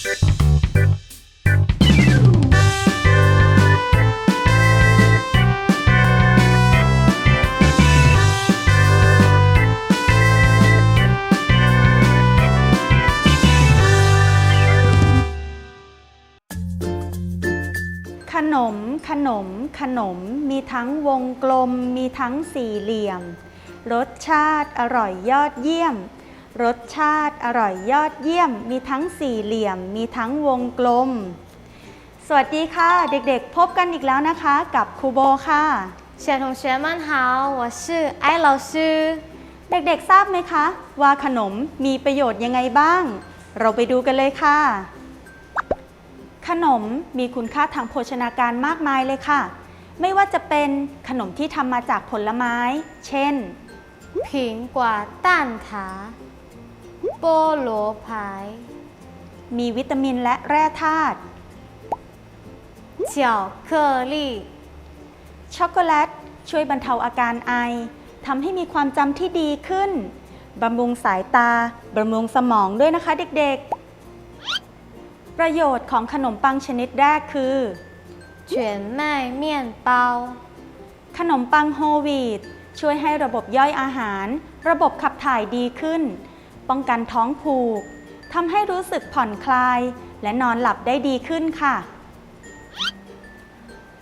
ขนม ขนม ขนม มีทั้งวงกลม มีทั้งสี่เหลี่ยม รสชาติอร่อยยอดเยี่ยม รสชาติอร่อยยอดเยี่ยม มีทั้งสี่เหลี่ยม มีทั้งวงกลม สวัสดีค่ะ เด็กๆ พบกันอีกแล้วนะคะ กับครูโบค่ะเชิญทงเชียมันเฮา我是艾老师เด็กๆทราบไหมคะ ว่าขนมมีประโยชน์ยังไงบ้าง เราไปดูกันเลยค่ะ ขนมมีคุณค่าทางโภชนาการมากมายเลยค่ะ ไม่ว่าจะเป็นขนมที่ทำมาจากผลไม้ เช่นผิงกวตานถา 苹果蛋挞、菠萝排、 มีวิตามินและแร่ธาตุ 巧克力、 ช็อกโกแลต ช่วยบรรเทาอาการไอทำให้มีความจำที่ดีขึ้นบำรุงสายตาบำรุงสมองด้วยนะคะเด็กๆ ประโยชน์ของขนมปังชนิดแรกคือ 卷麦面包、 ขนมปังโฮลวีตช่วยให้ระบบย่อยอาหาร ระบบขับถ่ายดีขึ้น ป้องกันท้องผูกทำให้รู้สึกผ่อนคลาย และนอนหลับได้ดีขึ้นค่ะ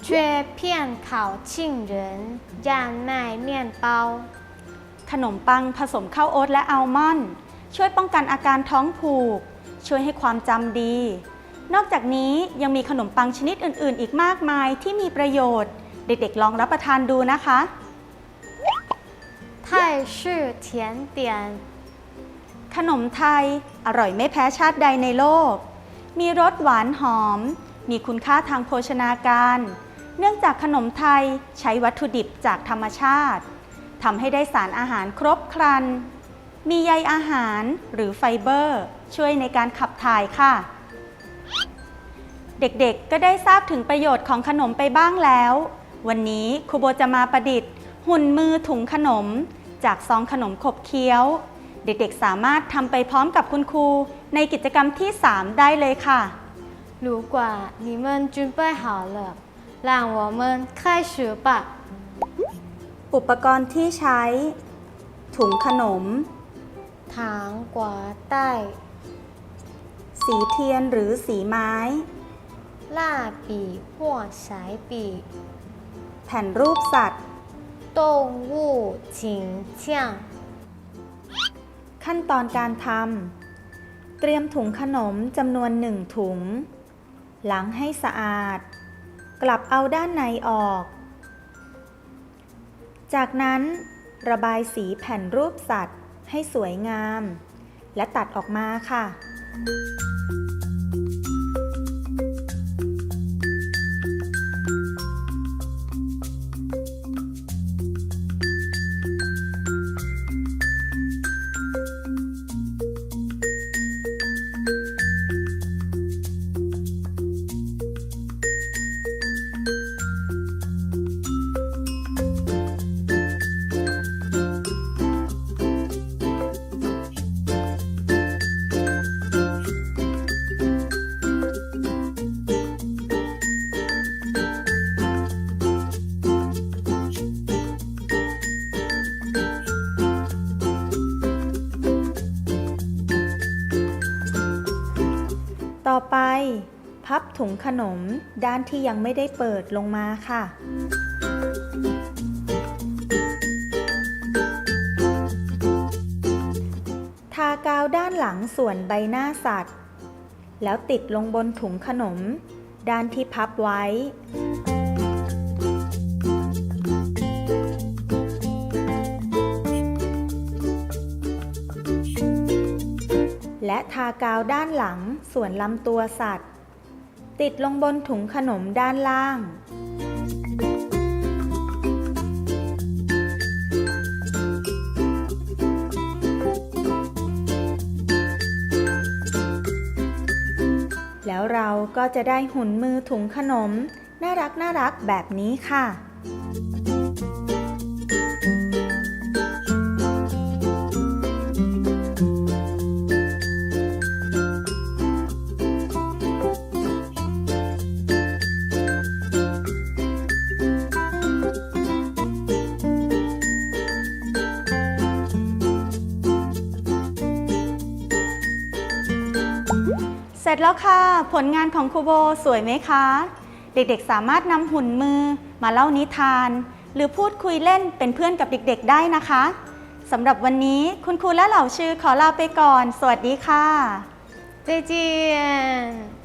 缺片烤杏仁、燕麦面包、 ขนมปังผสมข้าวโอ๊ตและอัลมอนด์ช่วยป้องกันอาการท้องผูก ช่วยให้ความจำดี นอกจากนี้ยังมีขนมปังชนิดอื่น ๆ อีกมากมายที่มีประโยชน์ เด็ก ๆ ลองรับประทานดูนะคะ 泰式甜点、 ขนมไทยอร่อยไม่แพ้ชาติใดในโลก มีรสหวานหอม มีคุณค่าทางโภชนาการ เนื่องจากขนมไทยใช้วัตถุดิบจากธรรมชาติทำให้ได้สารอาหารครบครัน มีใยอาหารหรือไฟเบอร์ ช่วยในการขับถ่ายค่ะ เด็กๆก็ได้ทราบถึงประโยชน์ของขนมไปบ้างแล้ว วันนี้ครูโบจะมาประดิษฐ์ หุ่นมือถุงขนม จากซองขนมขบเคี้ยว เด็กๆ สามารถทำไปพร้อมกับคุณครู ในกิจกรรมที่ 3 ได้เลยค่ะ 如果你们准备好了，让我们开始吧。 อุปกรณ์ที่ใช้ ถุงขนม 糖果袋、 สีเทียนหรือสีไม้ 蜡笔或彩笔、 แผ่นรูปสัตว์ 动物景象。 ขั้นตอนการทำ เตรียมถุงขนมจำนวนหนึ่งถุงล้างให้สะอาด กลับเอาด้านในออก จากนั้นระบายสีแผ่นรูปสัตว์ให้สวยงาม และตัดออกมาค่ะ ต่อไป พับถุงขนมด้านที่ยังไม่ได้เปิดลงมาค่ะ ทากาวด้านหลังส่วนใบหน้าสัตว์ แล้วติดลงบนถุงขนม ด้านที่พับไว้ และทากาวด้านหลังส่วนลำตัวสัตว์ ติดลงบนถุงขนมด้านล่าง แล้วเราก็จะได้หุ่นมือถุงขนม น่ารักน่ารักแบบนี้ค่ะ ร็จแล้วค่ะ ผลงานของครูโบสวยไหมคะ เด็กๆสามารถนำหุ่นมือมาเล่านิทาน หรือพูดคุยเล่นเป็นเพื่อนกับเด็กๆ ได้นะคะสำหรับวันนี้คุณครูและเหล่าชื่อขอลาไปก่อน สวัสดีค่ะ เจเจียน。